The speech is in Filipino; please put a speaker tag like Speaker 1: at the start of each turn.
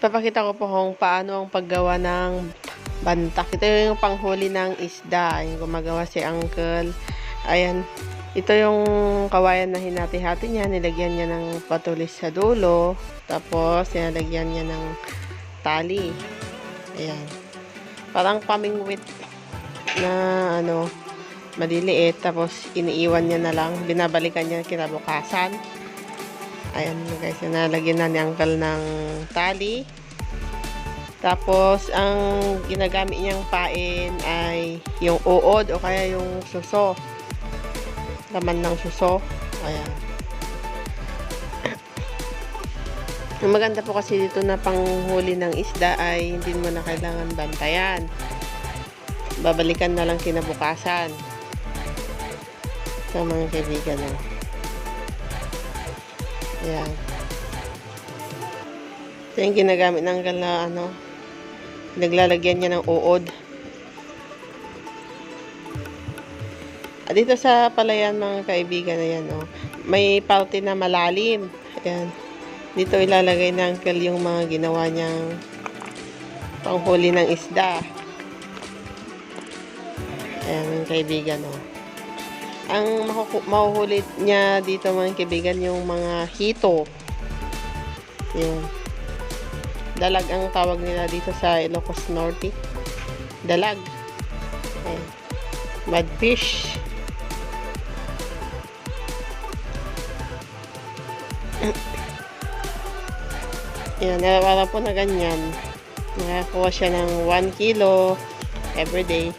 Speaker 1: Papakita ko po kung paano ang paggawa ng bantak. Ito yung panghuli ng isda. Yung gumagawa si Uncle. Ayan. Ito yung kawayan na hinati-hati niya. Nilagyan niya ng patulis sa dulo. Tapos, nilagyan niya ng tali. Ayan. Parang pamingwit na ano, maliliit. Tapos, iniiwan niya na lang. Binabalikan niya kinabukasan. Ayan guys, nalagyan na ni Uncle ng tali. Tapos, ang ginagamit niyang pain ay yung uod o kaya yung suso. Laman ng suso. Ayan. Ang maganda po kasi dito na panghuli ng isda ay hindi mo na kailangan bantayan. Babalikan na lang kinabukasan. Sa mga kaibigan. Oh. Ayan. Ito yung ginagamit ng gal na ano, naglalagyan niya ng uod. At dito sa palayan mga kaibigan na yan, oh, may parte na malalim. Ayan. Dito ilalagay ng uncle yung mga ginawa niyang panghuli ng isda. Ayan kaibigan, oh. Ang mahuhuli niya dito mga kaibigan yung mga hito. Yun. Dalag ang tawag nila dito sa Ilocos Norte. Dalag. Ayan. Mudfish. Yan, nawawala po na ganyan. Nakakuha siya ng 1 kilo every day.